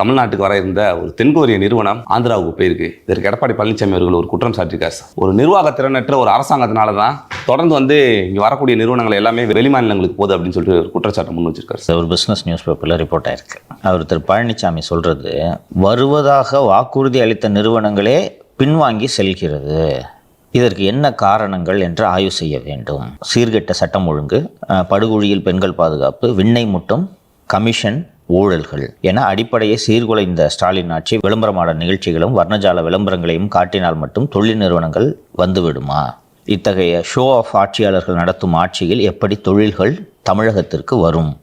தமிழ்நாட்டுக்கு வர இருந்த ஒரு தென்கொரிய நிறுவனம் ஆந்திராவுக்கு போயிருக்கு. இதற்கு எடப்பாடி பழனிசாமி அவர்கள் ஒரு குற்றம் சாட்டியிருக்காரு ஒரு நிர்வாக திறனற்ற ஒரு அரசாங்கத்தினால தான் தொடர்ந்து வந்து இங்கே வரக்கூடிய நிறுவனங்கள் எல்லாமே வெளிமாநிலங்களுக்கு போகுது அப்படின்னு சொல்லிட்டு ஒரு குற்றச்சாட்டு முன் வச்சிருக்காரு சார். ஒரு பிஸ்னஸ் நியூஸ் பேப்பரில் ரிப்போர்ட் ஆயிருக்கு. அவர் திரு பழனிசாமி சொல்கிறது வருவதாக வாக்குறுதி அளித்த நிறுவனங்களே பின்வாங்கி செல்கிறது. இதற்கு என்ன காரணங்கள் என்று ஆய்வு செய்ய வேண்டும். சீர்கெட்ட சட்டம் ஒழுங்கு படுகொழியில் பெண்கள் பாதுகாப்பு விண்ணை முட்டும் கமிஷன் ஊழல்கள். என அடிப்படையை சீர்குலைந்த ஸ்டாலின் ஆட்சி விளம்பரமான நிகழ்ச்சிகளும் வர்ணஜால விளம்பரங்களையும் காட்டினால் மட்டும் தொழில் நிறுவனங்கள் வந்துவிடுமா? இத்தகைய ஷோ ஆஃப் ஆட்சியாளர்கள் நடத்தும் ஆட்சியில் எப்படி தொழில்கள் தமிழகத்திற்கு வரும்?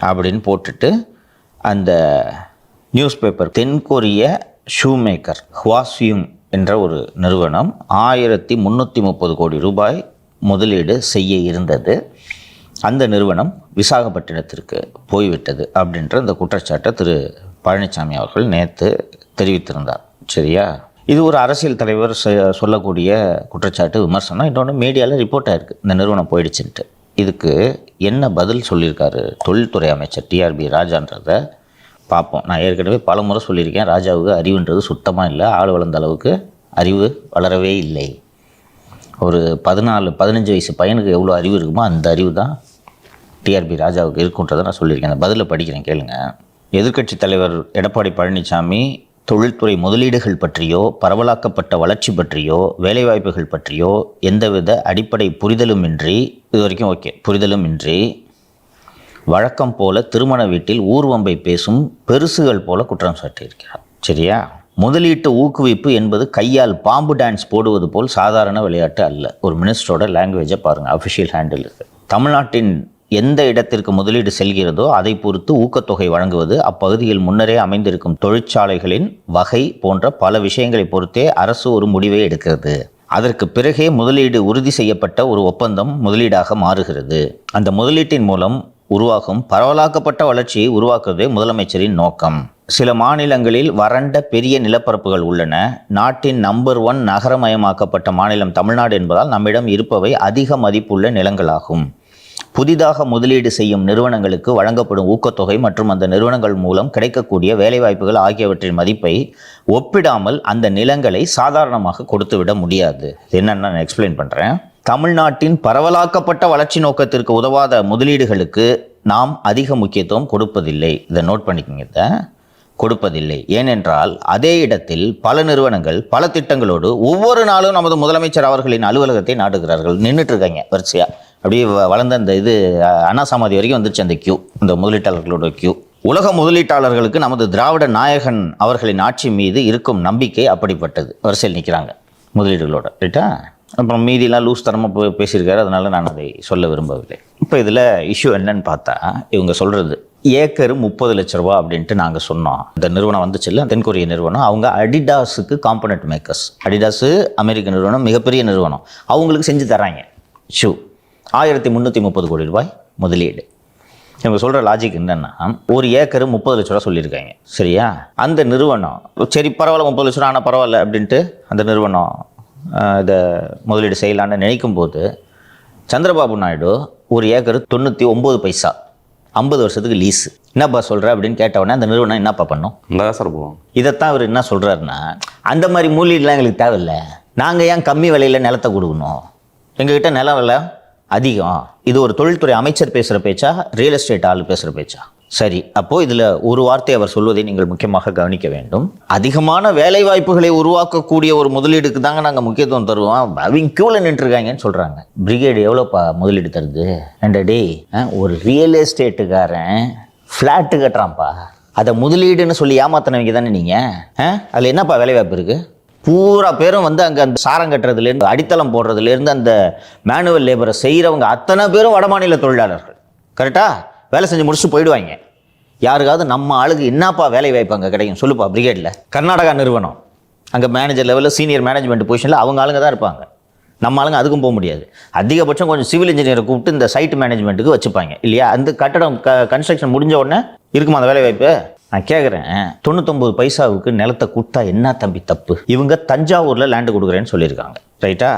அப்படின்னு போட்டுட்டு அந்த நியூஸ் பேப்பர் தென்கொரிய ஷூமேக்கர் ஹுவாசியும் என்ற ஒரு நிறுவனம் ஆயிரத்தி முந்நூற்றி முப்பது கோடி ரூபாய் முதலீடு செய்ய இருந்தது. அந்த நிறுவனம் விசாகப்பட்டினத்திற்கு போய்விட்டது அப்படின்ற இந்த குற்றச்சாட்டை திரு பழனிசாமி அவர்கள் நேற்று தெரிவித்திருந்தார். சரியா? இது ஒரு அரசியல் தலைவர் செ- சொல்லக்கூடிய குற்றச்சாட்டு விமர்சனம். இன்னொன்று மீடியாவில் ரிப்போர்ட் ஆயிருக்கு. இந்த நிறுவனம் போயிடுச்சுன்ட்டு. இதுக்கு என்ன பதில் சொல்லியிருக்காரு தொழில்துறை அமைச்சர் டிஆர்பி ராஜான்றதை பார்ப்போம் நான் ஏற்கனவே பல முறை சொல்லியிருக்கேன். ராஜாவுக்கு அறிவுன்றது சுத்தமாக இல்லை. ஆள் வளர்ந்த அளவுக்கு அறிவு வளரவே இல்லை. ஒரு பதினாலு பதினஞ்சு வயசு பையனுக்கு எவ்வளோ அறிவு இருக்குமோ அந்த அறிவு தான் டிஆர்பி ராஜாவுக்கு இருக்குன்றதை நான் சொல்லியிருக்கேன். அந்த பதிலை படிக்கிறேன் கேளுங்க. எதிர்க்கட்சி தலைவர் எடப்பாடி பழனிசாமி தொழில்துறை முதலீடுகள் பற்றியோ பரவலாக்கப்பட்ட வளர்ச்சி பற்றியோ வேலைவாய்ப்புகள் பற்றியோ எந்தவித அடிப்படை புரிதலும் இன்றி இது வரைக்கும் ஓகே புரிதலும் இன்றி வழக்கம் போல திருமண வீட்டில் ஊர்வம்பை பேசும் பெருசுகள் போல குற்றம் சாட்டியிருக்கிறார். சரியா? முதலீட்டு ஊக்குவிப்பு என்பது கையால் பாம்பு டான்ஸ் போடுவது போல் சாதாரண விளையாட்டு அல்ல. ஒரு மினிஸ்டரோட லாங்குவேஜை பாருங்கள் அஃபிஷியல் ஹேண்டில் இருக்குது தமிழ்நாட்டின் எந்த இடத்திற்கு முதலீடு செல்கிறதோ அதை பொறுத்து ஊக்கத்தொகை வழங்குவது அப்பகுதியில் முன்னரே அமைந்திருக்கும் தொழிற்சாலைகளின் வகை போன்ற பல விஷயங்களை பொறுத்தே அரசு ஒரு முடிவை எடுக்கிறது. அதற்கு பிறகே முதலீடு உறுதி செய்யப்பட்ட ஒரு ஒப்பந்தம் முதலீடாக மாறுகிறது. அந்த முதலீட்டின் மூலம் உருவாகும் பரவலாக்கப்பட்ட வளர்ச்சியை உருவாக்குவதே முதலமைச்சரின் நோக்கம். சில மாநிலங்களில் வறண்ட பெரிய நிலப்பரப்புகள் உள்ளன. நாட்டின் நம்பர் ஒன் நகரமயமாக்கப்பட்ட மாநிலம் தமிழ்நாடு என்பதால் நம்மிடம் இருப்பவை அதிக மதிப்புள்ள நிலங்களாகும். புதிதாக முதலீடு செய்யும் நிறுவனங்களுக்கு வழங்கப்படும் ஊக்கத்தொகை மற்றும் அந்த நிறுவனங்கள் மூலம் கிடைக்கக்கூடிய வேலைவாய்ப்புகள் ஆகியவற்றின் மதிப்பை ஒப்பிடாமல் அந்த நிலங்களை சாதாரணமாக கொடுத்துவிட முடியாது. என்னென்னு நான் எக்ஸ்பிளைன் பண்ணுறேன் தமிழ்நாட்டின் பரவலாக்கப்பட்ட வளர்ச்சி நோக்கத்திற்கு உதவாத முதலீடுகளுக்கு நாம் அதிக முக்கியத்துவம் கொடுப்பதில்லை. இதை நோட் பண்ணிக்கோங்க இதை. கொடுப்பதில்லை. ஏனென்றால் அதே இடத்தில் பல நிறுவனங்கள் பல திட்டங்களோடு ஒவ்வொரு நாளும் நமது முதலமைச்சர் அவர்களின் அலுவலகத்தை நாடுகிறார்கள் நின்றுட்டு இருக்காங்க வரிசையாக அப்படியே வ- வளர்ந்த அந்த இது அண்ணா சமாதி வரைக்கும் வந்துருச்சு அந்த கியூ இந்த முதலீட்டாளர்களோட கியூ உலக முதலீட்டாளர்களுக்கு நமது திராவிட நாயகன் அவர்களின் ஆட்சி மீது இருக்கும் நம்பிக்கை அப்படிப்பட்டது. வரிசையில் நிற்கிறாங்க முதலீடுகளோட ரைட்டா? அப்புறம் மீதிலாம் லூஸ் தரமாக போய் பேசியிருக்காரு அதனால நான் அதை சொல்ல விரும்பவில்லை. இப்போ இதில் இஷ்யூ என்னன்னு பார்த்தா இவங்க சொல்கிறது ஏக்கர் முப்பது லட்ச ரூபா அப்படின்ட்டு நாங்கள் சொன்னோம். இந்த நிறுவனம் வந்துச்சுல்ல தென்கொரிய நிறுவனம். அவங்க அடிடாஸுக்கு காம்பனட் மேக்கர்ஸ் அடிடாஸு அமெரிக்க நிறுவனம் மிகப்பெரிய நிறுவனம். அவங்களுக்கு செஞ்சு தராங்க ஷூ. ஆயிரத்தி முந்நூற்றி முப்பது கோடி ரூபாய் முதலீடு. இவங்க சொல்கிற லாஜிக் என்னென்னா ஒரு ஏக்கர் முப்பது லட்ச ரூபா சொல்லியிருக்காங்க. சரியா? அந்த நிறுவனம் சரி பரவாயில்ல முப்பது லட்ச ரூபா ஆனால் பரவாயில்ல அப்படின்ட்டு அந்த நிறுவனம் இதை முதலீடு செய்யலான்னு நினைக்கும் போது சந்திரபாபு நாயுடு ஒரு ஏக்கர் தொண்ணூற்றி ஒம்பது பைசா ஐம்பது வருஷத்துக்கு லீஸு என்னப்பா சொல்கிற அப்படின்னு கேட்ட உடனே அந்த நிறுவனம் என்னப்பா பண்ணும்? தான் சார் போவோம் இதைத்தான் அவர் என்ன சொல்கிறாருன்னா அந்த மாதிரி மூலிகைலாம் எங்களுக்கு தேவையில்லை. நாங்கள் ஏன் கம்மி விலையில் நிலத்தை கொடுக்கணும்? எங்ககிட்ட நிலம் விலை அதிகம். இது ஒரு தொழில்துறை அமைச்சர் பேசுகிற பேச்சா ரியல் எஸ்டேட் ஆள் பேசுகிற பேச்சா? சரி அப்போது இதில் ஒரு வார்த்தை அவர் சொல்வதை நீங்கள் முக்கியமாக கவனிக்க வேண்டும். அதிகமான வேலை வாய்ப்புகளை உருவாக்கக்கூடிய ஒரு முதலீடுக்கு தாங்க நாங்கள் முக்கியத்துவம் தருவோம். அவங்க க்யூவில் நின்றுருக்காங்கன்னு சொல்கிறாங்க பிரிகேடு எவ்வளோப்பா முதலீடு தருது? ஏன்டா ஆ, ஒரு ரியல் எஸ்டேட்டுக்காரன் ஃப்ளாட்டு கட்டுறான்ப்பா. அதை முதலீடுன்னு சொல்லி ஏமாத்தினவங்க தானே நீங்கள் அதில் என்னப்பா வேலைவாய்ப்பு இருக்குது பூரா பேரும் வந்து அங்கே அந்த சாரம் கட்டுறதுலேருந்து அடித்தளம் போடுறதுலேருந்து அந்த மேனுவல் லேபரை செய்கிறவங்க அத்தனை பேரும் வடமாநில தொழிலாளர்கள். கரெக்டாக வேலை செஞ்சு முடிச்சுட்டு போயிடுவாங்க. யாருக்காவது நம்ம ஆளுக்கு என்னப்பா வேலை வாய்ப்பு அங்கே கிடைக்கும்? சொல்லுப்பா பிரிகேடில் கர்நாடகா நிறுவனம். அங்கே மேனேஜர் லெவலில் சீனியர் மேனேஜ்மெண்ட் பொசிஷனில் அவங்க ஆளுங்க தான் இருப்பாங்க. நம்ம ஆளுங்க அதுக்கும் போக முடியாது. அதிகபட்சம் கொஞ்சம் சிவில் இன்ஜினியரை கூப்பிட்டு இந்த சைட் மேனேஜ்மெண்ட்டுக்கு வச்சுப்பாங்க. இல்லையா? அந்த கட்டடம் க கன்ஸ்ட்ரக்ஷன் முடிஞ்ச உடனே இருக்குமா அந்த வேலை வாய்ப்பு? நான் கேட்குறேன் தொண்ணூத்தொம்பது பைசாவுக்கு நிலத்தை கொடுத்தா என்ன தம்பி தப்பு? இவங்க தஞ்சாவூரில் லேண்டு கொடுக்குறேன்னு சொல்லியிருக்காங்க. ரைட்டா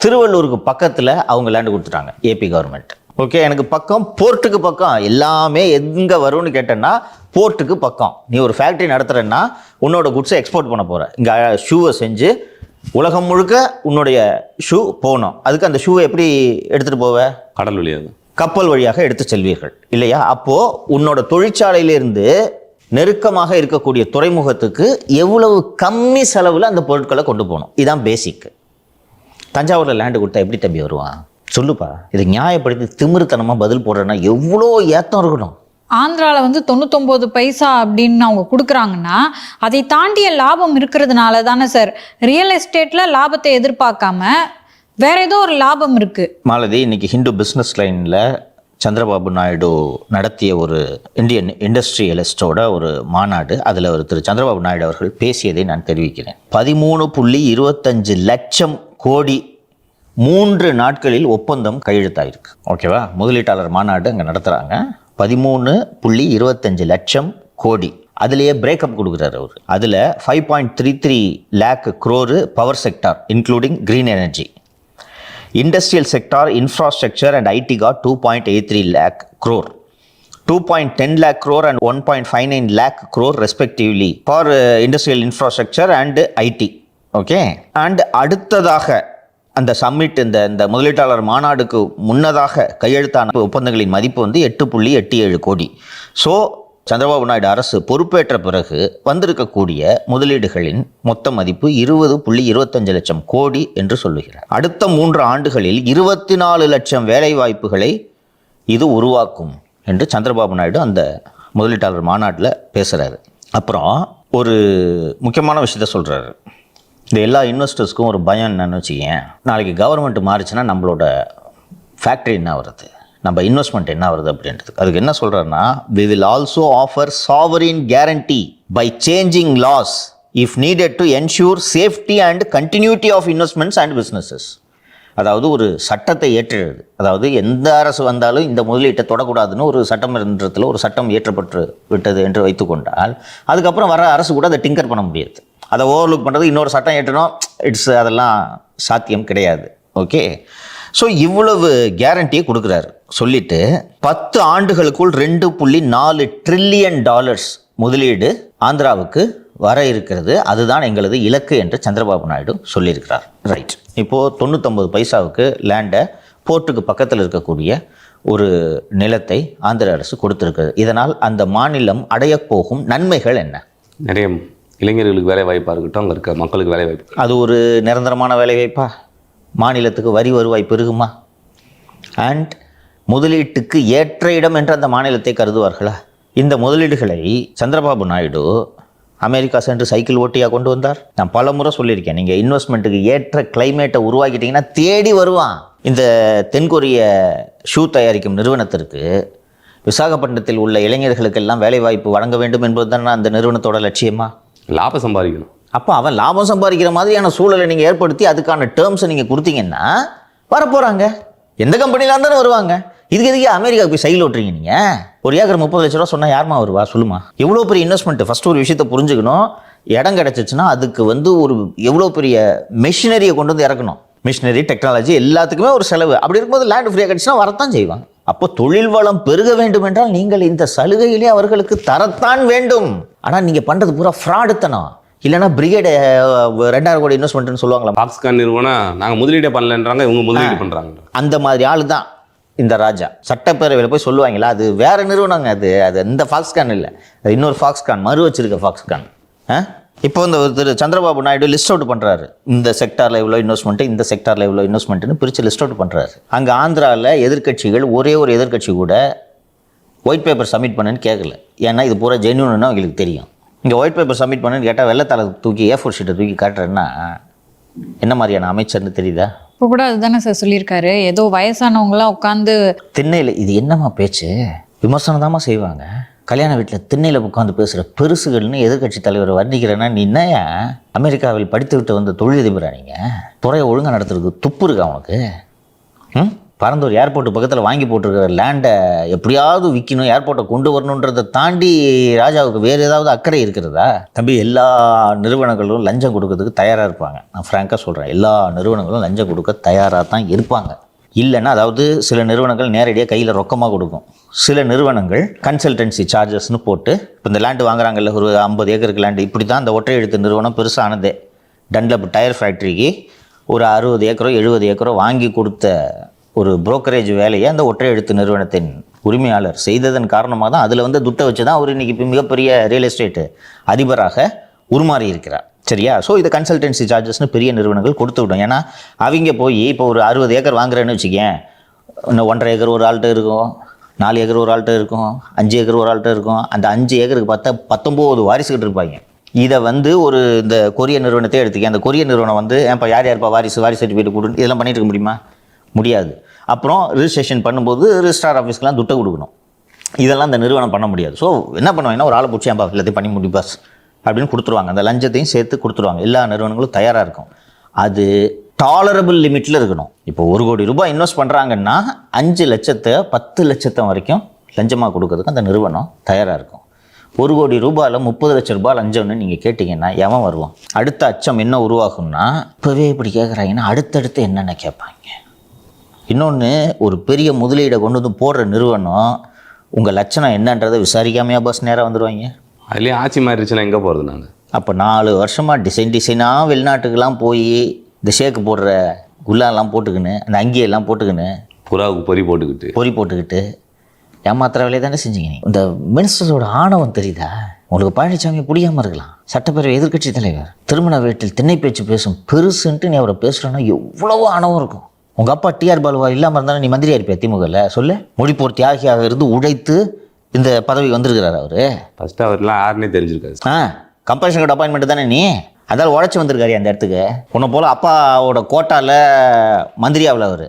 திருவள்ளூருக்கு பக்கத்தில் அவங்க லேண்டு கொடுத்துட்டாங்க ஏபி கவர்மெண்ட் ஓகே எனக்கு பக்கம் போர்ட்டுக்கு பக்கம் எல்லாமே எங்கே வரும்னு கேட்டேன்னா போர்ட்டுக்கு பக்கம். நீ ஒரு ஃபேக்ட்ரி நடத்துகிறேன்னா உன்னோட குட்ஸை எக்ஸ்போர்ட் பண்ண போகிற இங்கே ஷூவை செஞ்சு உலகம் முழுக்க உன்னுடைய ஷூ போகணும். அதுக்கு அந்த ஷூவை எப்படி எடுத்துகிட்டு போவ? கடல் வழியாக கப்பல் வழியாக எடுத்து செல்வீர்கள். இல்லையா? அப்போ உன்னோட தொழிற்சாலையிலிருந்து நெருக்கமாக இருக்கக்கூடிய துறைமுகத்துக்கு எவ்வளவு கம்மி செலவில் அந்த பொருட்களை கொண்டு போகணும். இதான் பேசிக் தஞ்சாவூரில் லேண்டு கொடுத்தா எப்படி தம்பி வருவான் சொல்லுப்பா. இது நியாயப்படுத்தி திமிருத்தனமாக பதில் போடுறேன்னா எவ்வளோ ஏத்தம் இருக்கணும். ஆந்திராவில் வந்து தொண்ணூத்தொம்பது பைசா அப்படின்னு அவங்க கொடுக்குறாங்கன்னா அதை தாண்டிய லாபம் இருக்கிறதுனால தானே சார் ரியல் எஸ்டேட்டில் லாபத்தை எதிர்பார்க்காம வேற ஏதோ ஒரு லாபம் இருக்கு. மாலதி இன்னைக்கு ஹிந்து பிஸ்னஸ் லைனில் சந்திரபாபு நாயுடு நடத்திய ஒரு இந்தியன் இண்டஸ்ட்ரியலிஸ்டோட ஒரு மாநாடு. அதில் ஒரு திரு சந்திரபாபு நாயுடு அவர்கள் பேசியதை நான் தெரிவிக்கிறேன். பதிமூணு புள்ளி இருபத்தஞ்சு லட்சம் கோடி மூன்று நாட்களில் ஒப்பந்தம் கையெழுத்தாயிருக்கு. ஓகேவா? முதலீட்டாளர் மாநாடு அங்கே நடத்துகிறாங்க பதிமூணு புள்ளி இருபத்தஞ்சு லட்சம் கோடி. அதுலேயே பிரேக்கப் கொடுக்குறாரு அவர். அதில் five point three three lakh crore power sector including green energy industrial sector infrastructure and IT got two point eight three lakh crore two point ten lakh crore and one point five nine lakh crore respectively for industrial infrastructure and IT okay and அடுத்ததாக அந்த submit இந்த இந்த முதலீட்டாளர் மாநாடுக்கு முன்னதாக கையெழுத்தான ஒப்பந்தங்களின் மதிப்பு வந்து எட்டு புள்ளி எட்டு ஏழு கோடி ஸோ சந்திரபாபு நாயுடு அரசு பொறுப்பேற்ற பிறகு வந்திருக்கக்கூடிய முதலீடுகளின் மொத்த மதிப்பு இருபது புள்ளி இருபத்தஞ்சு லட்சம் கோடி என்று சொல்லுகிறார். அடுத்த மூன்று ஆண்டுகளில் இருபத்தி நாலு லட்சம் வேலை வாய்ப்புகளை இது உருவாக்கும் என்று சந்திரபாபு நாயுடு அந்த முதலீட்டாளர் மாநாட்டில் பேசுகிறாரு அப்புறம் ஒரு முக்கியமான விஷயத்த சொல்கிறாரு இந்த எல்லா இன்வெஸ்டர்ஸ்க்கும் ஒரு பயம் என்னன்னு வச்சுக்கேன் நாளைக்கு கவர்மெண்ட் மாறுச்சுன்னா நம்மளோட ஃபேக்ட்ரி என்ன வருது நம்ம இன்வெஸ்ட்மெண்ட் என்ன வருது அப்படின்றது அதுக்கு என்ன சொல்கிறாருன்னா we will also offer sovereign guarantee by changing laws if needed to ensure safety and continuity of investments and businesses அதாவது ஒரு சட்டத்தை ஏற்றுறது அதாவது எந்த அரசு வந்தாலும் இந்த முதலீட்டை தொடக்கூடாதுன்னு ஒரு சட்டமன்றத்தில் ஒரு சட்டம் இயற்றப்பட்டு விட்டது என்று வைத்துக்கொண்டால் அதுக்கப்புறம் வர அரசு கூட அதை டிங்கர் பண்ண முடியாது. அதை ஓவர்லுக் பண்ணுறது இன்னொரு சட்டம் ஏற்றணும் இட்ஸ் அதெல்லாம் சாத்தியம் கிடையாது. ஓகே ஸோ இவ்வளவு கேரண்டியை கொடுக்குறாரு. சொல்லிட்டு பத்து ஆண்டுகளுக்குள் ரெண்டு புள்ளி நாலு ட்ரில்லியன் டாலர்ஸ் முதலீடு ஆந்திராவுக்கு வர இருக்கிறது. அதுதான் எங்களது இலக்கு என்று சந்திரபாபு நாயுடு சொல்லியிருக்கிறார். ரைட் இப்போது தொண்ணூத்தொம்பது பைசாவுக்கு லேண்டை போர்ட்டுக்கு பக்கத்தில் இருக்கக்கூடிய ஒரு நிலத்தை ஆந்திர அரசு கொடுத்திருக்கிறது இதனால் அந்த மாநிலம் அடையப் போகும் நன்மைகள் என்ன? நிறைய இளைஞர்களுக்கு வேலை வாய்ப்பாக இருக்கட்டும் அங்கே இருக்க மக்களுக்கு வேலை வாய்ப்பு. அது ஒரு நிரந்தரமான வேலைவாய்ப்பா? மாநிலத்துக்கு வரி வருவாய் பெருகுமா? அண்ட் முதலீட்டுக்கு ஏற்ற இடம் என்று அந்த மாநிலத்தை கருதுவார்களா? இந்த முதலீடுகளை சந்திரபாபு நாயுடு அமெரிக்கா சென்று சைக்கிள் ஓட்டியாக கொண்டு வந்தார்? நான் பல முறை சொல்லியிருக்கேன். நீங்கள் இன்வெஸ்ட்மெண்ட்டுக்கு ஏற்ற கிளைமேட்டை உருவாக்கிட்டீங்கன்னா தேடி வருவான். இந்த தென்கொரிய ஷூ தயாரிக்கும் நிறுவனத்திற்கு விசாகப்பட்டினத்தில் உள்ள இளைஞர்களுக்கெல்லாம் வேலைவாய்ப்பு வழங்க வேண்டும் என்பது தான் அந்த நிறுவனத்தோட லட்சியமா? லாபம் சம்பாதிக்கணும். அப்போ அவன் லாபம் சம்பாதிக்கிற மாதிரியான சூழலை நீங்கள் ஏற்படுத்தி அதுக்கான டேர்ம்ஸை நீங்கள் கொடுத்தீங்கன்னா வரப்போகிறாங்க எந்த கம்பெனியில் இருந்தாலும் வருவாங்க. இதுக்கு எதுக்கு அமெரிக்காவுக்கு போய் சைல் ஓட்டுறீங்க நீங்கள் ஒரு ஏக்கர் முப்பது லட்ச ரூபா சொன்னால் யாருமா வருவா? சொல்லுமா. எவ்வளோ பெரிய இன்வெஸ்ட்மெண்ட் ஃபஸ்ட்டு ஒரு விஷயத்தை புரிஞ்சுக்கணும். இடம் கிடச்சிச்சுன்னா அதுக்கு வந்து ஒரு எவ்வளோ பெரிய மெஷினரியை கொண்டு வந்து இறக்கணும். மிஷினரி டெக்னாலஜி எல்லாத்துக்குமே ஒரு செலவு. அப்படி இருக்கும்போது லேண்ட் ஃப்ரீயாக கிடச்சுன்னா வரத்தான் செய்வாங்க. அப்போ தொழில் வளம் பெருக வேண்டும் என்றால் நீங்கள் இந்த சலுகையிலே அவர்களுக்கு தரத்தான் வேண்டும். ஆனால் நீங்கள் பண்ணுறது பூரா ஃப்ராடுத்தனம் இல்லைன்னா பிரிகேடு ரெண்டாயிரம் கோடி இன்வெஸ்ட்மெண்ட்னு சொல்லுவாங்களா பாக்ஸ்கான் நிறுவனம் நாங்கள் முதலீடே பண்ணலன்றாங்க இவங்க முதலீடு பண்ணுறாங்க அந்த மாதிரி ஆள் தான் இந்த ராஜா. சட்டப்பேரவையில் போய் சொல்லுவாங்களா அது வேற நிறுவனங்க அது அது இந்த ஃபாக்ஸ்கான் இல்லை. அது இன்னொரு ஃபாக்ஸ்கான் மறு வச்சிருக்க ஃபாக்ஸ்கான் ஆ? இப்போ இந்த ஒரு திரு சந்திரபாபு நாயுடு லிஸ்ட் அவுட் பண்ணுறாரு இந்த செக்டாரில் இவ்வளோ இன்வெஸ்ட்மெண்ட்டு இந்த செக்டாரில் இவ்வளோ இன்வெஸ்ட்மெண்ட்னு பிரித்து லிஸ்ட் அவுட் பண்ணுறாரு அங்கே ஆந்திராவில் எதிர்க்கட்சிகள் ஒரே ஒரு எதிர்க்கட்சி கூட ஒயிட் பேப்பர் சப்மிட் பண்ணுன்னு கேட்கல ஏன்னா இது பூரா ஜென்யூன்னு அவங்களுக்கு தெரியும். இங்கே ஒயிட் பேப்பர் சப்மிட் பண்ணுன்னு கேட்டால் வெள்ளத்தாளை தூக்கி ஏ ஃபோர் ஷீட்டை தூக்கி காட்டுறேன்னா என்ன மாதிரியான அமைச்சர்னு தெரியுதா? இப்போ கூட அதுதானே சார் சொல்லியிருக்காரு. ஏதோ வயசானவங்களாம் உட்காந்து திண்ணையில் இது என்னம்மா பேச்சு? விமர்சனம் தாம்மா செய்வாங்க. கல்யாண வீட்டில் திண்ணையில் உட்காந்து பேசுகிற பெருசுகள்னு எதிர்க்கட்சி தலைவர் வர்ணிக்கிறேன்னா நீ என்னையா அமெரிக்காவில் படித்து விட்டு வந்த தொழிலதிபரா நீங்கள் துறையை ஒழுங்காக நடத்துறதுக்கு துப்பு இருக்கா உனக்கு? ம்? பரந்தூர் ஏர்போர்ட்டு பக்கத்தில் வாங்கி போட்டிருக்கிற லேண்டை எப்படியாவது விற்கணும் ஏர்போர்ட்டை கொண்டு வரணுன்றதை தாண்டி ராஜாவுக்கு வேறு ஏதாவது அக்கறை இருக்கிறதா? தம்பி எல்லா நிறுவனங்களும் லஞ்சம் கொடுக்கறதுக்கு தயாராக இருப்பாங்க. நான் ஃப்ராங்காக சொல்கிறேன் எல்லா நிறுவனங்களும் லஞ்சம் கொடுக்க தயாராக தான் இருப்பாங்க. இல்லைன்னா அதாவது சில நிறுவனங்கள் நேரடியாக கையில் ரொக்கமாக கொடுக்கும். சில நிறுவனங்கள் கன்சல்டன்சி சார்ஜஸ்னு போட்டு இப்போ இந்த லேண்டு வாங்குறாங்கல்ல ஒரு ஐம்பது ஏக்கருக்கு லேண்டு இப்படி தான் இந்த ஒற்றை எழுத்து நிறுவனம் பெருசானதே. டன்லப் டயர் ஃபேக்ட்ரிக்கு ஒரு அறுபது ஏக்கரோ எழுபது ஏக்கரோ வாங்கி கொடுத்த ஒரு புரோக்கரேஜ் வேலையை அந்த ஒற்றை எழுத்து நிறுவனத்தின் உரிமையாளர் செய்ததன் காரணமாக தான் அதில் வந்து துட்டை வச்சு தான் அவர் இன்னைக்கு மிகப்பெரிய ரியல் எஸ்டேட்டு அதிபராக உருமாறி இருக்கிறார். சரியா? ஸோ இது கன்சல்டன்சி சார்ஜஸ்னு பெரிய நிறுவனங்கள் கொடுத்து விடும் ஏன்னா அவங்க போய் இப்போ ஒரு அறுபது ஏக்கர் வாங்குறேன்னு வச்சுக்கேன். இன்னும் ஒன்றரை ஏக்கர் ஒரு ஆள்கிட்ட இருக்கும். நாலு ஏக்கர் ஒரு ஆள்கிட்ட இருக்கும். அஞ்சு ஏக்கர் ஒரு ஆள்கிட்ட இருக்கும். அந்த அஞ்சு ஏக்கருக்கு பார்த்தா பத்தொம்போது வாரிசுகிட்டு இருப்பாங்க. இதை வந்து ஒரு இந்த கொரிய நிறுவனத்தை எடுத்துக்கேன். அந்த கொரிய நிறுவனம் வந்து ஏன்ப்பா யார் யார்ப்பா வாரிசு வாரிசு சர்டிஃபிகேட் கொடு இதெல்லாம் பண்ணிட்டு இருக்க முடியுமா? முடியாது. அப்புறம் ரிஜிஸ்ட்ரேஷன் பண்ணும்போது ரிஜிஸ்ட்ரார் ஆஃபீஸ்க்கெலாம் துட்டை கொடுக்கணும். இதெல்லாம் அந்த நிறுவனம் பண்ண முடியாது. ஸோ என்ன பண்ணுவாங்கன்னா ஒரு ஆளை பிடிச்சி ஏன்பா எல்லாத்தையும் பண்ணி முடிப்பாஸ் அப்படின்னு கொடுத்துருவாங்க. அந்த லஞ்சத்தையும் சேர்த்து கொடுத்துருவாங்க. எல்லா நிறுவனங்களும் தயாராக இருக்கும். அது டாலரபிள் லிமிட்டில் இருக்கணும். இப்போ ஒரு கோடி ரூபாய் இன்வெஸ்ட் பண்ணுறாங்கன்னா அஞ்சு லட்சத்தை பத்து லட்சத்தை வரைக்கும் லஞ்சமாக கொடுக்கறதுக்கு அந்த நிறுவனம் தயாராக இருக்கும். ஒரு கோடி ரூபாயில் முப்பது லட்ச ரூபாய் லஞ்சம்னு நீங்கள் கேட்டிங்கன்னா எவன் வருவான்? அடுத்த அச்சம் என்ன உருவாகும்னா இப்போவே இப்படி கேட்குறாங்கன்னா அடுத்தடுத்து என்னென்ன கேட்பாங்க? இன்னொன்று ஒரு பெரிய முதலீடை கொண்டு வந்து போடுற நிறுவனம் உங்கள் லட்சணம் என்னன்றதை விசாரிக்காமையா பஸ் நேராக வந்துடுவாங்க அதுலேயும் ஆட்சி மாறிடுச்சுன்னா எங்கே போகிறது நாங்கள் அப்போ நாலு வருஷமாக டிசைன் டிசைனாக வெளிநாட்டுக்கெல்லாம் போய் இந்த ஷேக்கு போடுற குல்லாலாம் போட்டுக்கின்னு அந்த அங்கியெல்லாம் போட்டுக்கின்னு புறாவுக்கு பொறி போட்டுக்கிட்டு. பொறி போட்டுக்கிட்டு ஏமாத்துற வேலையை தானே செஞ்சீங்க. இந்த மினிஸ்டரோட ஆணவம் தெரியுதா? உங்களுக்கு பழனிசாமி பிடிக்காம இருக்கலாம். சட்டப்பேரவை எதிர்க்கட்சி தலைவர் திருமண வீட்டில் திண்ணை பேச்சு பேசும் பெருசுன்ட்டு நீ அவரை பேசுகிறேன்னா எவ்வளவோ ஆணவம் இருக்கும்? உங்கள் அப்பா டிஆர் பாலுவா இல்லாமல் இருந்தாலும் நீ மந்திரியா இருப்பியா திமுகவில் சொல்லு. மொழிப்போர் தியாகியாக இருந்து உழைத்து இந்த பதவி வந்திருக்கிறார் அவரு. ஃபஸ்ட்டு அவர்லாம் யாருன்னே தெரிஞ்சிருக்காது. ஆ கம்பல்ஷன் கார்டு அப்பாயின்மெண்ட் தானே நீ? அதால் உழைச்சி வந்திருக்காரு அந்த இடத்துக்கு. உன்னை போல் அப்பாவோட கோட்டாவில் மந்திரி ஆகல அவர்.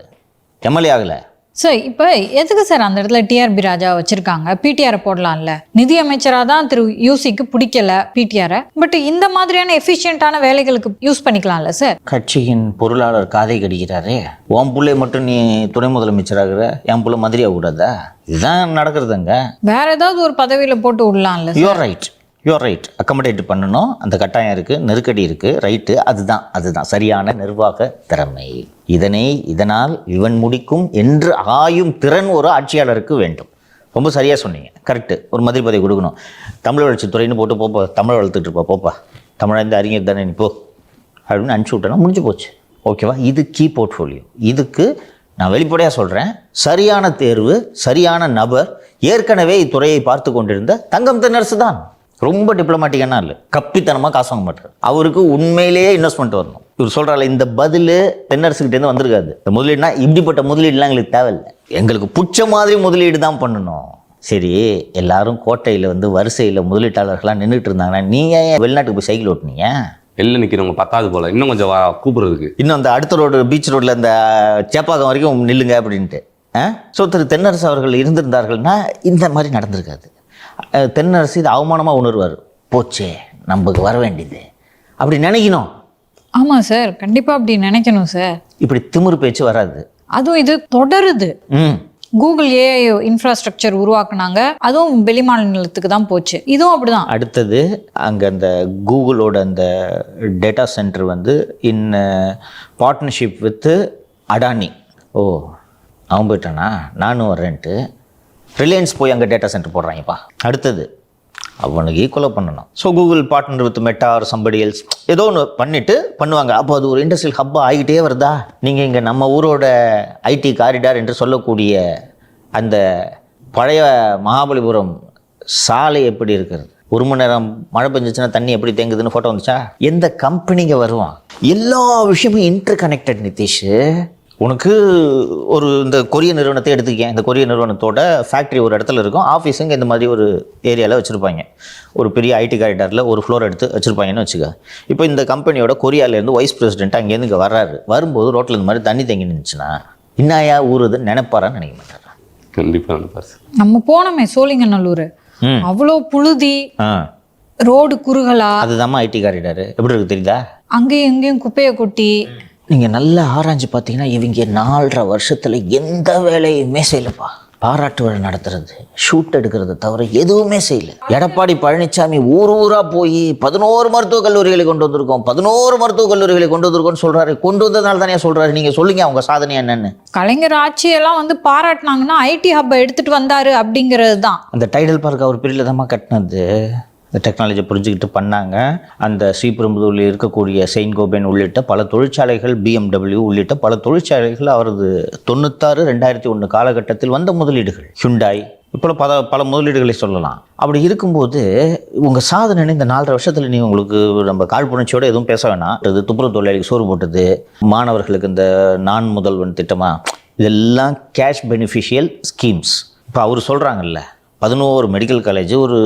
எம்எல்ஏ ஆகலை. சார் இப்போ எதுக்கு சார் அந்த இடத்துல டிஆர்பி ராஜா வச்சிருக்காங்க? பிடிஆரை போடலாம்ல நிதி அமைச்சராக தான் திரு யூசிக்கு பிடிக்கல பிடிஆரை பட் இந்த மாதிரியான எஃபிஷியன்ட்டான வேலைகளுக்கு யூஸ் பண்ணிக்கலாம்ல சார்? கட்சியின் பொருளாளர் காதை கடிக்கிறாரே. உன் பிள்ளை மட்டும் நீ துணை முதலமைச்சராகிற என் பிள்ளை மந்திரி ஆகக்கூடாதா இதுதான் நடக்கிறதுங்க. வேற ஏதாவது ஒரு பதவியில போட்டு விடலாம்ல you're right you're right accommodate பண்ணணும். அந்த கட்டாயம் இருக்குது நெருக்கடி இருக்குது ரைட்டு அதுதான். அதுதான். சரியான நிர்வாக திறமை. இதனை இதனால் இவன் முடிக்கும் என்று ஆயும் திறன் ஒரு ஆட்சியாளருக்கு வேண்டும். ரொம்ப சரியாக சொன்னீங்க. கரெக்டு ஒரு மந்திரி பதவி கொடுக்கணும். தமிழ் வளர்ச்சி துறைன்னு போட்டு போப்பா தமிழை வளர்த்துட்டு இருப்பா. போப்பா. தமிழ் அறிஞர் தானே நீ போ. அப்படின்னு அனுப்பிச்சி விட்டேன்னா முடிஞ்சு போச்சு. ஓகேவா இது கீ போர்ட்ஃபோலியோ இதுக்கு நான் வெளிப்படையாக சொல்கிறேன் சரியான தேர்வு சரியான நபர் ஏற்கனவே இத்துறையை பார்த்து கொண்டிருந்த தங்கம் தென்னரசு தான். ரொம்ப டிப்ளமேட்டிக்கான இல்லை. கப்பித்தனமாக காசு வாங்க மாட்டார். அவருக்கு உண்மையிலேயே இன்வெஸ்ட்மெண்ட் வரணும். இவர் சொல்கிறாள் இந்த பதில் தென்னரசுக்கிட்டேருந்து வந்திருக்காது. இந்த முதலீடுனா இப்படிப்பட்ட முதலீடுலாம் எங்களுக்கு தேவையில்லை. எங்களுக்கு பிடிச்ச மாதிரி முதலீடு தான் பண்ணணும். சரி எல்லாரும் கோட்டையில் வந்து வரிசையில் முதலீட்டாளர்களாக நின்றுட்டு இருந்தாங்கன்னா நீங்கள் ஏன் வெளிநாட்டுக்கு போய் சைக்கிள் ஓட்டுனீங்க? வெளில நிற்கிறவங்க பத்தாவது போல. இன்னும் கொஞ்சம் வா கூப்பிடுறதுக்கு. இன்னும் அந்த அடுத்த ரோடு பீச் ரோட்டில் இந்த சேப்பாக்கம் வரைக்கும் நில்லுங்க அப்படின்ட்டு. ஸோ திரு தென்னரசு அவர்கள் இருந்திருந்தார்கள்னா இந்த மாதிரி நடந்திருக்காது. தென்னரசு இது அவமானமாக உணர்வார். போச்சே நமக்கு வர வேண்டியது. அப்படி நினைக்கணும். ஆமா சார். கண்டிப்பா அப்படி நினைக்கணும் சார். இப்படி திமிரு பேச்சு வராது. அதுவும் இது தொடருது. ம். கூகுள் ஏஐ இன்ஃப்ராஸ்ட்ரக்சர் உருவாக்குனாங்க. அதுவும் வெளிமாநிலத்துக்கு தான் போச்சு. இதுவும் அப்படிதான். அடுத்தது அங்கே அந்த கூகுளோட அந்த டேட்டா சென்டர் வந்து இன் பார்ட்னர்ஷிப் வித்து அடானி ஓ அவன் போயிட்டானா? நானும் வரேன்ட்டு. ரிலையன்ஸ் போய் அங்கே டேட்டா சென்டர் போடுறாங்கப்பா. அடுத்தது அவனுக்கு ஈக்குவலாக பண்ணணும். So Google partner with Meta ஒரு சம்படி எல்ஸ் ஏதோ ஒன்று பண்ணிட்டு பண்ணுவாங்க. அப்போ அது ஒரு இண்டஸ்ட்ரியல் ஹப்பாக ஆகிட்டே வருதா? நீங்கள் இங்கே நம்ம ஊரோட ஐடி காரிடார் என்று சொல்லக்கூடிய அந்த பழைய மகாபலிபுரம் சாலை எப்படி இருக்கிறது? ஒரு மணி நேரம் மழை பெஞ்சிச்சுன்னா தண்ணி எப்படி தேங்குதுன்னு ஃபோட்டோ வந்துச்சா? எந்த கம்பெனிங்க வருவான்? எல்லா விஷயமும் இன்டர் கனெக்டட் நிதிஷ். உனக்கு ஒரு இந்த கொரிய நிறுவனத்தை எடுத்துக்கேன். இந்த கொரிய நிறுவனத்தோட ஃபேக்ட்ரி ஒரு இடத்துல இருக்கும். ஆஃபீஸுங்க இந்த மாதிரி ஒரு ஏரியாவில் வச்சுருப்பாங்க. ஒரு பெரிய ஐடி காரிடாரில் ஒரு ஃப்ளோர் எடுத்து வச்சுருப்பாங்கன்னு வச்சுக்க. இப்போ இந்த கம்பெனியோட கொரியாலேருந்து வைஸ் பிரசிடென்ட் அங்கேருந்து இங்கே வர்றாரு. வரும்போது ரோட்டில் இந்த மாதிரி தண்ணி தேங்கி நின்றுச்சுன்னா இன்னாயா ஊறுதுன்னு நினைப்பாரான்னு நினைக்க மாட்டாரா? கண்டிப்பாக நினைப்பார் நம்ம போனோமே சோழிங்கநல்லூர். ம். அவ்வளோ புழுதி ஆ. ரோடு குறுகலா. அதுதாம்மா ஐடி காரிடாரு எப்படி இருக்கு தெரியுதா? அங்கேயும் இங்கேயும் குப்பையை கொட்டி நீங்கள் நல்லா ஆராய்ஞ்சு பார்த்தீங்கன்னா இவங்க நாலரை வருஷத்தில் எந்த வேலையுமே செய்யலப்பா. பாராட்டு விழா நடத்துறது ஷூட் எடுக்கிறது தவிர எதுவுமே செய்யல. எடப்பாடி பழனிசாமி ஊர் ஊரா போய் பதினோரு மருத்துவக் கல்லூரிகளை கொண்டு வந்திருக்கோம். பதினோரு மருத்துவக் கல்லூரிகளை கொண்டு வந்திருக்கோம்னு சொல்றாரு. கொண்டு வந்ததுனால தானே சொல்றாரு. நீங்க சொல்லுங்க அவங்க சாதனை என்னன்னு. கலைஞர் ஆட்சியெல்லாம் வந்து பாராட்டினாங்கன்னா ஐடி ஹப்பை எடுத்துட்டு வந்தாரு அப்படிங்கிறது தான். அந்த டைடல் பார்க் அவர் பீரியடில் தான் கட்டினது. இந்த டெக்னாலஜி புரிஞ்சுக்கிட்டு பண்ணாங்க. அந்த ஸ்ரீபெரும்புதூரில் இருக்கக்கூடிய செயின் கோபேன் உள்ளிட்ட பல தொழிற்சாலைகள் பிஎம்டபிள்யூ உள்ளிட்ட பல தொழிற்சாலைகள் அவரது தொண்ணூத்தாறு ரெண்டாயிரத்தி ஒன்று காலகட்டத்தில் வந்த முதலீடுகள். ஹுண்டாய் இப்போ பல பல முதலீடுகளை சொல்லலாம். அப்படி இருக்கும்போது உங்கள் சாதனை இந்த நாலரை வருஷத்தில் நீ உங்களுக்கு நம்ம காழ்ப்புணர்ச்சியோடு எதுவும் பேச வேணாம். இது துப்புரவு தொழிலாளிக்கு சோறு போட்டது மாணவர்களுக்கு இந்த நான் முதல்வன் திட்டமாக இதெல்லாம் கேஷ் பெனிஃபிஷியல் ஸ்கீம்ஸ் இப்போ அவர் சொல்கிறாங்கல்ல பதினோரு மெடிக்கல் காலேஜ் ஒரு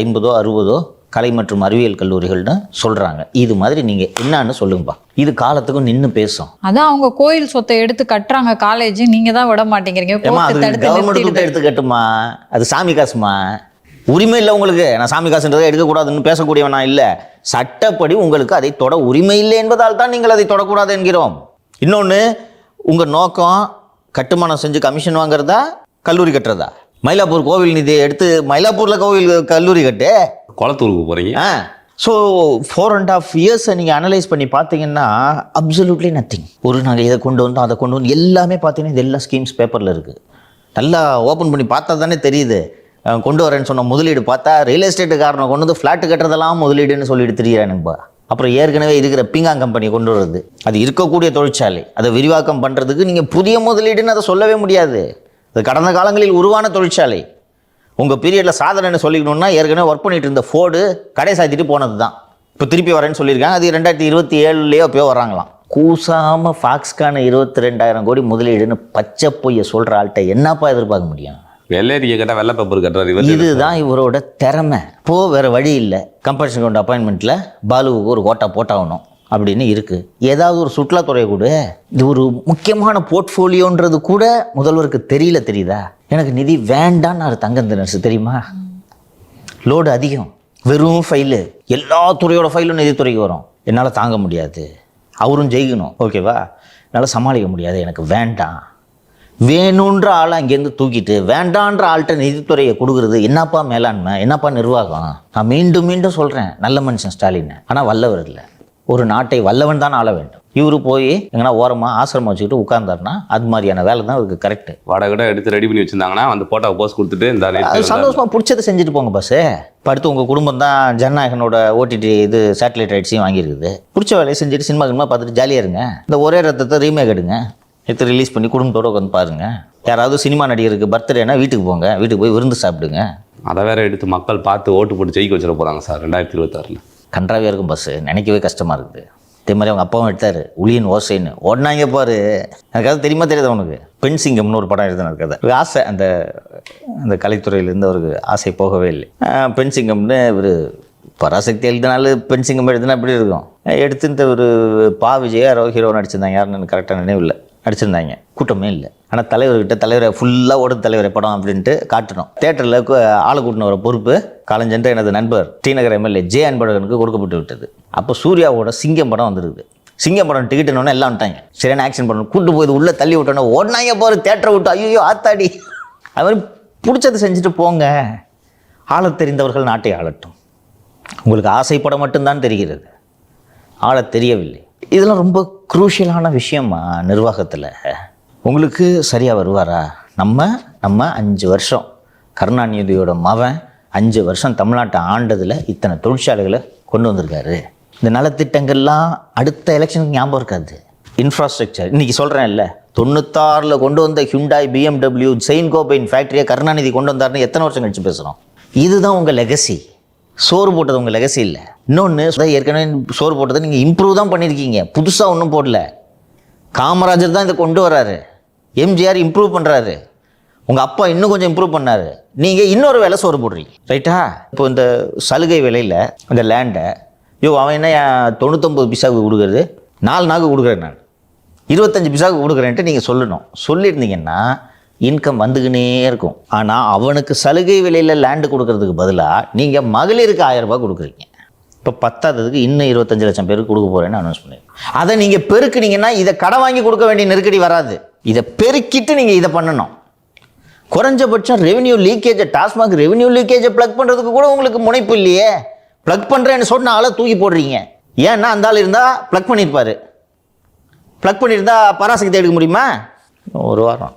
ஐம்பதோ அறுபதோ கலை மற்றும் அறிவியல் கல்லூரிகள்னு சொல்கிறாங்க இது மாதிரி நீங்கள் என்னன்னு சொல்லுங்கப்பா. இது காலத்துக்கும் நின்று பேசும். அதான் அவங்க கோயில் சொத்தை எடுத்து கட்டுறாங்க காலேஜ் நீங்க தான் விட மாட்டேங்கிறீங்க. ஏமா கோர்ட்டு அது கவர்மெண்ட் சாமி காசுமா? உரிமை இல்லை உங்களுக்கு. நான் சாமி காசுன்றதை எடுக்கக்கூடாதுன்னு பேசக்கூடியவன் இல்லை. சட்டப்படி உங்களுக்கு அதை தொட உரிமை இல்லை என்பதால் தான் நீங்கள் அதை தொடக்கூடாது என்கிறோம். இன்னொன்று உங்கள் நோக்கம் கட்டுமானம் செஞ்சு கமிஷன் வாங்குறதா கல்லூரி கட்டுறதா? மயிலாப்பூர் கோவில் நிதியை எடுத்து மயிலாப்பூரில் கோவில் கல்லூரி கட்டு. குளத்தூருக்கு போகிறீங்க ஆ. ஸோ ஃபோர் அண்ட் ஆஃப் இயர்ஸை நீங்கள் அனலைஸ் பண்ணி பார்த்தீங்கன்னா அப்சல்யூட்லி நத்திங் ஒரு நாங்கள் இதை கொண்டு வந்தோம் அதை கொண்டு வந்து எல்லாமே பார்த்தீங்கன்னா இது எல்லா ஸ்கீம்ஸ் பேப்பரில் இருக்குது நல்லா ஓப்பன் பண்ணி பார்த்தா தானே தெரியுது. கொண்டு வரேன்னு சொன்ன முதலீடு பார்த்தா ரியல் எஸ்டேட்டுக்காரனை கொண்டு வந்து ஃப்ளாட்டு கட்டுறதெல்லாம் முதலீடுன்னு சொல்லிட்டு திரியிறானுப்பா அப்புறம் ஏற்கனவே இருக்கிற பிங்காங் கம்பெனி கொண்டு வர்றது. அது இருக்கக்கூடிய தொழிற்சாலை. அதை விரிவாக்கம் பண்ணுறதுக்கு நீங்கள் புதிய முதலீடுன்னு அதை சொல்லவே முடியாது. அது கடந்த காலங்களில் உருவான தொழிற்சாலை. உங்கள் பீரியடில் சாதனைன்னு சொல்லிக்கணும்னா ஏற்கனவே ஒர்க் பண்ணிட்டு இருந்த ஃபோர்டு கடை சாத்திட்டு போனது தான் இப்போ திருப்பி வரேன்னு சொல்லியிருக்காங்க. அது ரெண்டாயிரத்தி இருபத்தி ஏழுலேயோ அப்பயோ வராங்களாம். கூசாமல் ஃபாக்ஸ்க்கான இருபத்தி ரெண்டாயிரம் கோடி முதலீடுன்னு பச்சை பொய்யை சொல்கிற ஆள்கிட்ட என்னப்பா எதிர்பார்க்க முடியும்? வெள்ளேரியை கேட்டால் வெள்ளை பேப்பர் கட்டுறாரு இதுதான் இவரோட திறமை. இப்போ வேற வழி இல்லை. கம்பல்ஷன் கவுண்ட் அப்பாயின்மெண்ட்டில் பாலுவுக்கு ஒரு கோட்டா போட்டாகணும். அப்படின்னு இருக்குது ஏதாவது ஒரு சுற்றுலாத்துறையை கூட. இது ஒரு முக்கியமான போர்ட்ஃபோலியோன்றது கூட முதல்வருக்கு தெரியல தெரியுதா? எனக்கு நிதி வேண்டான்னு தங்கம் தினசு தெரியுமா? லோடு அதிகம். வெறும் ஃபைலு. எல்லா துறையோட ஃபைலும் நிதித்துறைக்கு வரும். என்னால் தாங்க முடியாது. அவரும் ஜெயிக்கணும். ஓகேவா என்னால் சமாளிக்க முடியாது. எனக்கு வேண்டாம். வேணுன்ற ஆளை அங்கேருந்து தூக்கிட்டு வேண்டான்ற ஆள்கிட்ட நிதித்துறையை கொடுக்குறது என்னப்பா மேலாண்மை? என்னப்பா நிர்வாகம்? நான் மீண்டும் மீண்டும் சொல்கிறேன் நல்ல மனுஷன் ஸ்டாலின். ஆனால் வல்லவர் இல்லை. ஒரு நாட்டை வல்லவன் தான் ஆள வேண்டும். இவரு போய் எங்கன்னா ஓரமாக ஆசிரமம் வச்சுக்கிட்டு உட்கார்ந்தாருன்னா அது மாதிரியான வேலை தான் இவருக்கு கரெக்டு வாடகை எடுத்து ரெடி பண்ணி வச்சிருந்தாங்கன்னா அந்த போட்டோவை போஸ்ட் கொடுத்துட்டு இந்த சந்தோஷமாக பிடிச்சதை செஞ்சுட்டு போங்க பஸ்ஸு இப்போ அடுத்து உங்கள் குடும்பம் தான் ஜனநாயகனோட ஓடிடி இது சேட்டலைட் ரைட்ஸையும் வாங்கியிருக்குது. பிடிச்ச வேலையை செஞ்சுட்டு சினிமா கினிமா பார்த்துட்டு ஜாலியாக இருங்க. இந்த ஒரே ரத்தத்தை ரீமேக் எடுங்க. எடுத்து ரிலீஸ் பண்ணி குடும்பத்தோட உட்காந்து பாருங்க. யாராவது சினிமா நடிகருக்கு பர்த்டேனா வீட்டுக்கு போங்க. வீட்டுக்கு போய் விருந்து சாப்பிடுங்க. அதை வேற எடுத்து மக்கள் பார்த்து ஓட்டு போட்டு ஜெயிக்க வச்சிட போகிறாங்க சார் ரெண்டாயிரத்தி இருபத்தாறில். கன்றாவே இருக்கும் பஸ்ஸு நினைக்கவே கஷ்டமாக இருக்குது. இதே மாதிரி அவங்க அப்பாவும் எடுத்தார். உளியின் ஓசைன்னு. ஓடினாங்க பாரு. எனக்கு அது தெரியுமா தெரியாது அவனுக்கு பெண் சிங்கம்னு ஒரு படம் எழுதின கதை. ஒரு ஆசை அந்த அந்த கலைத்துறையிலேருந்து அவருக்கு ஆசை போகவே இல்லை. பெண் சிங்கம்னு இவர் பராசக்தி எழுதினாலும் பெண் சிங்கம் எழுதினா எப்படி இருக்கும்? எடுத்து இந்த ஒரு பா விஜயா யாரோ ஹீரோ நடிச்சிருந்தாங்க. யாருன்னு எனக்கு கரெக்டாக நினைவில்லை. நடிச்சிருந்தாங்க கூட்டமே இல்லை. ஆனால் தலைவர்கிட்ட தலைவரை ஃபுல்லாக ஓடும் தலைவரை படம் அப்படின்ட்டு காட்டணும். தேட்டரில் ஆளை கூட்டின ஒரு பொறுப்பு காலஞ்சென்ற எனது நண்பர் டிநகர் எம்எல்ஏ ஜே அன்பழகனுக்கு கொடுக்கப்பட்டு விட்டது அப்போ சூர்யாவோட சிங்கம் படம் வந்துருக்குது. சிங்கம் படம் டிக்கெட் எல்லாம் வந்துட்டாங்க. சரியான ஆக்ஷன் பண்ணணும். கூட்டு போய் உள்ளே தள்ளி விட்டோன்னே ஓடினாங்க பாரு தேட்டரை விட்டு ஐயோ ஆத்தாடி. அது மாதிரி பிடிச்சதை செஞ்சுட்டு போங்க. ஆளத் தெரிந்தவர்கள் நாட்டை ஆளட்டும். உங்களுக்கு ஆசைப்பட மட்டும்தான் தெரிகிறது. ஆள தெரியவில்லை. இதெல்லாம் ரொம்ப குரூஷியலான விஷயமா நிர்வாகத்தில்? உங்களுக்கு சரியாக வருவாரா? நம்ம நம்ம அஞ்சு வருஷம் கருணாநிதியோட மவன் அஞ்சு வருஷம் தமிழ்நாட்டை ஆண்டதில் இத்தனை தொழிற்சாலைகளை கொண்டு வந்திருக்காரு. இந்த நலத்திட்டங்கள்லாம் அடுத்த எலெக்ஷனுக்கு ஞாபகம் இருக்காது. இன்ஃப்ராஸ்ட்ரக்சர் இன்றைக்கி சொல்கிறேன் இல்லை தொண்ணூத்தாறில் கொண்டு வந்த ஹிண்டாய் பிஎம்டபிள்யூ செயின் கோபைன் ஃபேக்ட்ரியை கருணாநிதி கொண்டு வந்தாருன்னு எத்தனை வருஷம் கழிச்சு பேசுகிறோம் இதுதான் உங்கள் லெகசி சோறு போட்டது உங்கள் லெகசி இல்லை. இன்னொன்று ஏற்கனவே சோறு போட்டதை நீங்கள் இம்ப்ரூவ் தான் பண்ணியிருக்கீங்க புதுசாக ஒன்றும் போடல. காமராஜர் தான் இதை கொண்டு வராரு எம்ஜிஆர் இம்ப்ரூவ் பண்ணுறாரு உங்கள் அப்பா இன்னும் கொஞ்சம் இம்ப்ரூவ் பண்ணார். நீங்கள் இன்னொரு வேலை சோறு போடுறீங்க. ரைட்டா இப்போ இந்த சலுகை விலையில் அந்த லேண்டை ஐயோ அவன் என்ன என் தொண்ணூத்தொம்பது பிசாவுக்கு கொடுக்குறது? நாலு நாக்கு கொடுக்குறேன் நான். இருபத்தஞ்சி பிசாவுக்கு கொடுக்குறேன்ட்டு நீங்கள் சொல்லணும். சொல்லியிருந்தீங்கன்னா இன்கம் வந்துக்கினே இருக்கும். ஆனால் அவனுக்கு சலுகை விலையில் லேண்டு கொடுக்கறதுக்கு பதிலாக நீங்கள் மகளிருக்கு ஆயரரூபா கொடுக்குறீங்க. இப்போ பத்தாததுக்கு இன்னும் இருபத்தஞ்சு லட்சம் பேருக்கு கொடுக்க போகிறேன்னு அனௌன்ஸ் பண்ணிருக்கேன் அதை நீங்கள் பெருக்குனீங்கன்னா இதை கடன் வாங்கி கொடுக்க வேண்டிய நெருக்கடி வராது. இதை பெருக்கிட்டு நீங்கள் இதை பண்ணணும். குறைஞ்சபட்சம் ரெவென்யூ லீக்கேஜை டாஸ்மாக் ரெவென்யூ லீக்கேஜை ப்ளக் பண்ணுறதுக்கு கூட உங்களுக்கு முனைப்பு இல்லையே. ப்ளக் பண்ணுறேன்னு சொன்ன ஆளை தூக்கி போடுறீங்க. ஏன்னா அந்த ஆள் இருந்தால் ப்ளக் பண்ணியிருப்பார் ப்ளக் பண்ணியிருந்தா பராசக்தி எடுக்க முடியுமா? ஒரு வாரம்.